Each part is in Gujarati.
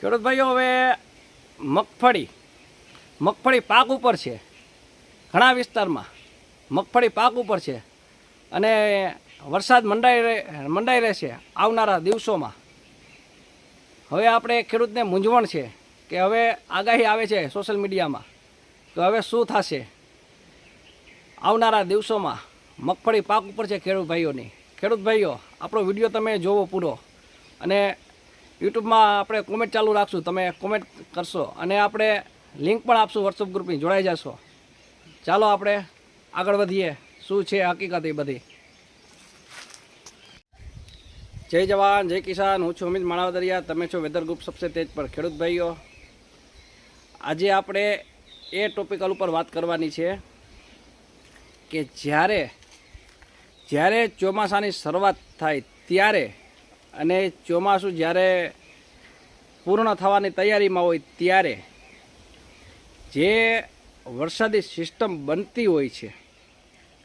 ખેડૂત ભાઈઓ હવે મગફળી મગફળી પાક ઉપર છે. ઘણા વિસ્તારમાં મગફળી પાક ઉપર છે. અને વરસાદ મંડાઈ મંડાઈ રહેશે આવનારા દિવસોમાં. હવે આપણે ખેડૂતને મૂંઝવણ છે કે હવે આગાહી આવે છે સોશિયલ મીડિયામાં તો હવે શું થશે. આવનારા દિવસોમાં મગફળી પાક ઉપર છે ખેડૂત ભાઈઓની ખેડૂત ભાઈઓ આપણો વીડિયો તમે જોવો પૂરો. અને યુટ્યુબમાં આપણે કોમેન્ટ ચાલુ રાખશું. તમે કોમેન્ટ કરશો અને આપણે લિંક પણ આપશું વોટ્સઅપ ગ્રુપની જોડાઈ જશો. ચાલો આપણે આગળ વધીએ. શું છે હકીકત એ બધી? જય જવાન, જય કિસાન. હું છું અમિત માણાવદરિયા. તમે છો વેધર ગ્રુપ સબસે તેજ પર. ખેડૂત ભાઈઓ, આજે આપણે એ ટોપિકલ ઉપર વાત કરવાની છે કે જ્યારે જ્યારે ચોમાસાની શરૂઆત થાય ત્યારે અને ચોમાસું જ્યારે પૂર્ણ થવાની તૈયારીમાં હોય ત્યારે જે વરસાદી સિસ્ટમ બનતી હોય છે,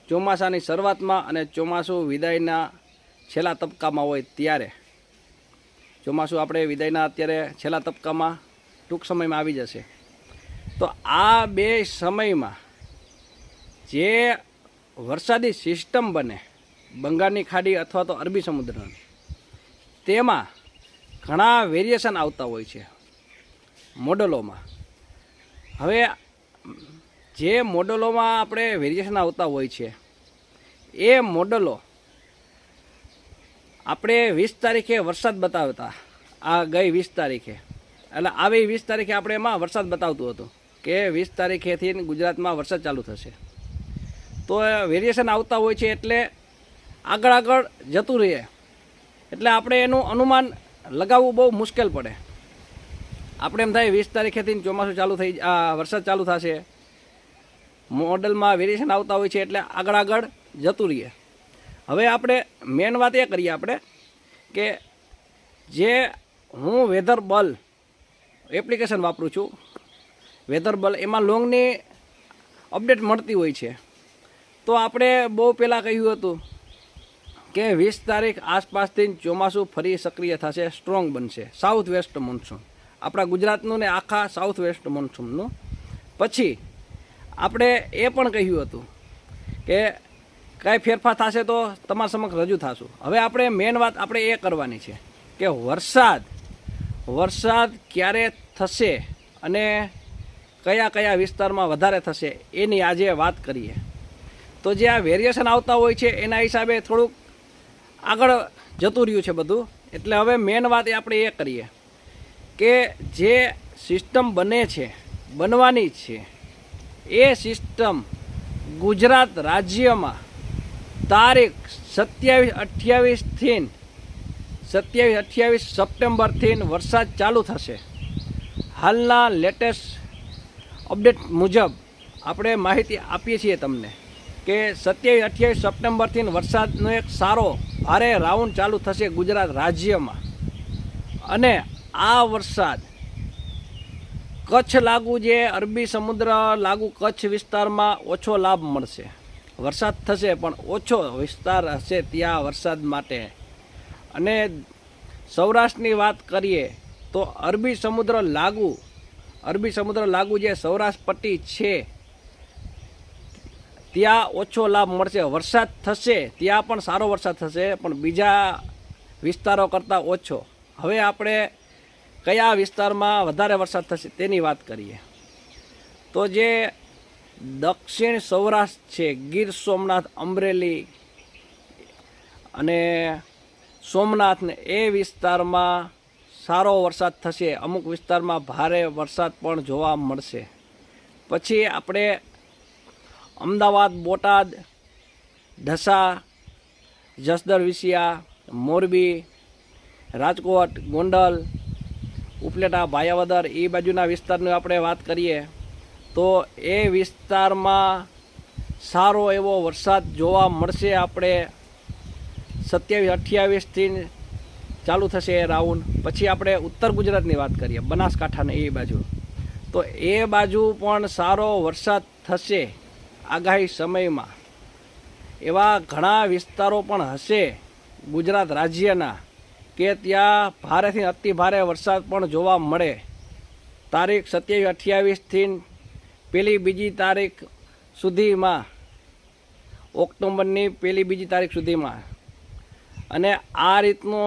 ચોમાસાની શરૂઆતમાં અને ચોમાસું વિદાયના છેલ્લા તબક્કામાં હોય ત્યારે, ચોમાસું આપણે વિદાયના અત્યારે છેલ્લા તબક્કામાં ટૂંક સમયમાં આવી જશે. તો આ બે સમયમાં જે વરસાદી સિસ્ટમ બને, બંગાળની ખાડી અથવા તો અરબી સમુદ્રની તેમાં ઘણા વેરિએશન આવતા હોય છે મોડલોમાં. હવે જે મોડલોમાં આપણે વેરિએશન આવતા હોય છે, એ મોડલો આપણે વીસ તારીખે વરસાદ બતાવતા, આ ગઈ વીસ તારીખે. એટલે આવી વીસ તારીખે આપણે એમાં વરસાદ બતાવતું હતું કે વીસ તારીખેથી ગુજરાતમાં વરસાદ ચાલુ થશે. તો વેરિએશન આવતા હોય છે એટલે આગળ આગળ જતું રહીએ. એટલે આપણે એનું અનુમાન લગાવવું બહુ મુશ્કેલ પડે. આપણે એમ થાય વીસ તારીખેથી ચોમાસું ચાલુ થઈ વરસાદ ચાલુ થશે. મોડલમાં વેરિએશન આવતા હોય છે એટલે આગળ આગળ જતું રહીએ. હવે આપણે મેન વાત એ કરીએ આપણે કે જે હું વેધર બલ એપ્લિકેશન વાપરું છું વેધર બલ એમાં લોંગની અપડેટ મળતી હોય છે. તો આપણે બહુ પહેલાં કહ્યું હતું કે વીસ તારીખ આસપાસથી ચોમાસું ફરી સક્રિય થશે, સ્ટ્રોંગ બનશે. South west monsoon. આપણા ગુજરાતનું ને આખા સાઉથ વેસ્ટ મોન્સૂનનું. પછી આપણે એ પણ કહ્યું હતું કે કાંઈ ફેરફાર થશે તો તમારા સમક્ષ રજૂ થશું. હવે આપણે મેઇન વાત આપણે એ કરવાની છે કે વરસાદ વરસાદ ક્યારે થશે અને કયા કયા વિસ્તારમાં વધારે થશે એની આજે વાત કરીએ. તો જે આ વેરિએશન આવતા હોય છે, એના હિસાબે થોડુંક આગળ જતું રહ્યું છે બધું. એટલે હવે મેન વાત એ આપણે એ કરીએ કે જે સિસ્ટમ બને છે, બનવાની છે, એ સિસ્ટમ ગુજરાત રાજ્યમાં તારીખ સત્યાવીસ અઠ્યાવીસથી સત્યાવીસ અઠ્યાવીસ સપ્ટેમ્બરથી વરસાદ ચાલુ થશે. હાલના લેટેસ્ટ અપડેટ મુજબ આપણે માહિતી આપીએ છીએ તમને કે સત્યાવીસ અઠ્યાવીસ સપ્ટેમ્બરથી વરસાદનો એક સારો ભારે રાઉન્ડ ચાલુ થશે ગુજરાત રાજ્યમાં. અને આ વરસાદ કચ્છ લાગુ જે અરબી સમુદ્ર લાગુ કચ્છ વિસ્તારમાં ઓછો લાભ મળશે. વરસાદ થશે પણ ઓછો વિસ્તાર હશે ત્યાં વરસાદ માટે. અને સૌરાષ્ટ્રની વાત કરીએ તો અરબી સમુદ્ર લાગુ, અરબી સમુદ્ર લાગુ જે સૌરાષ્ટ્ર પટ્ટી છે ત્યાં ઓછો લાભ મળશે. વરસાદ થશે, ત્યાં પણ સારો વરસાદ થશે, પણ બીજા વિસ્તારો કરતાં ઓછો. હવે આપણે કયા વિસ્તારમાં વધારે વરસાદ થશે તેની વાત કરીએ. તો જે દક્ષિણ સૌરાષ્ટ્ર છે, ગીર સોમનાથ, અમરેલી અને સોમનાથને એ વિસ્તારમાં સારો વરસાદ થશે. અમુક વિસ્તારમાં ભારે વરસાદ પણ જોવા મળશે. પછી આપણે અમદાવાદ, બોટાદ, ઢસા જસદર વિસિયા, મોરબી, રાજકોટ, ગોંડલ, ઉપલેટા, ભાયાવદર એ બાજુના વિસ્તારની આપણે વાત કરીએ તો એ વિસ્તારમાં સારો એવો વરસાદ જોવા મળશે આપણે સત્યાવીસ અઠ્યાવીસથી ચાલુ થશે એ રાઉન્ડ પછી આપણે ઉત્તર ગુજરાતની વાત કરીએ, બનાસકાંઠાને એ બાજુ. તો એ બાજુ પણ સારો વરસાદ થશે. આગાહી સમયમાં. એવા ઘણા વિસ્તારો પણ હશે ગુજરાત રાજ્યના કે ત્યાં ભારેથી અતિ ભારે વરસાદ પણ જોવા મળે. તારીખ સત્યાવીસ અઠ્યાવીસથી પેલી બીજી તારીખ સુધીમાં, ઓક્ટોબરની પેલી બીજી તારીખ સુધીમાં. અને આ રીતનો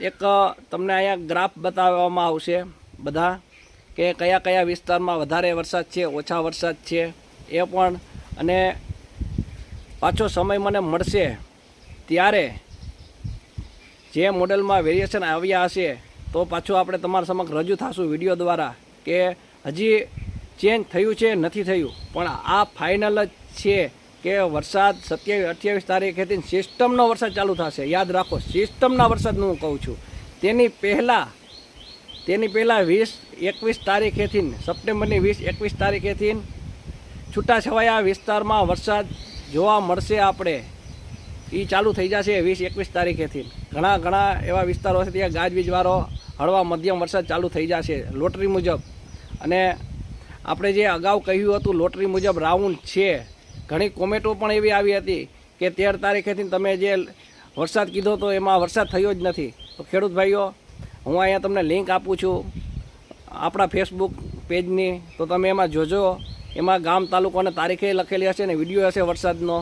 એક તમને અહીંયા ગ્રાફ બતાવવામાં આવશે બધા કે કયા કયા વિસ્તારમાં વધારે વરસાદ છે, ઓછા વરસાદ છે, એ પણ અને પાછો સમય મને મળશે ત્યારે જે મોડેલમાં વેરિએશન આવ્યા હશે, તો પાછું આપણે તમારા સમક્ષ રજૂ થશું વીડિયો દ્વારા કે હજી ચેન્જ થયું છે, નથી થયું. પણ આ ફાઇનલ જ છે કે વરસાદ સત્યાવીસ, અઠ્યાવીસ તારીખેથી સિસ્ટમનો વરસાદ ચાલુ થશે. યાદ રાખો સિસ્ટમના વરસાદનું હું કહું છું. તેની પહેલાં તેની પહેલાં વીસ, એકવીસ તારીખેથી સપ્ટેમ્બરની વીસ, એકવીસ તારીખેથી છૂટાછવાયા વિસ્તારમાં વરસાદ જોવા મળશે આપણે. એ ચાલુ થઈ જશે વીસ એકવીસ તારીખેથી. ઘણા ઘણા એવા વિસ્તારો છે ત્યાં ગાજવીજવાળો હળવા મધ્યમ વરસાદ ચાલુ થઈ જશે લોટરી મુજબ. અને આપણે જે અગાઉ કહ્યું હતું લોટરી મુજબ રાઉન્ડ છે. ઘણી કોમેન્ટો પણ એવી આવી હતી કે તેર તારીખેથી તમે જે વરસાદ કીધો તો એમાં વરસાદ થયો જ નથી. તો ખેડૂત ભાઈઓ, હું અહીંયા તમને લિંક આપું છું. આપણા ફેસબુક પેજની તો તમે એમાં જોજો. એમાં ગામ તાલુકોને તારીખે લખેલી હશે ને વીડિયો હશે વરસાદનો.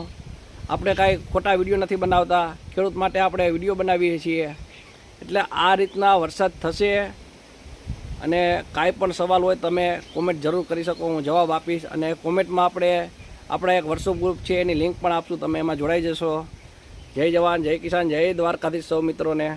આપણે કાંઈ ખોટા વીડિયો નથી બનાવતા. ખેડૂત માટે આપણે વીડિયો બનાવીએ છીએ. એટલે આ રીતના વરસાદ થશે અને કાંઈ પણ સવાલ હોય તમે કોમેન્ટ જરૂર કરી શકો, હું જવાબ આપીશ. અને કોમેન્ટમાં આપણે, આપણા એક વોટ્સઅપ ગ્રુપ છે, એની લિંક પણ આપશું. તમે એમાં જોડાઈ જશો. જય જવાન, જય કિસાન, જય દ્વારકાધીશ સૌ મિત્રોને.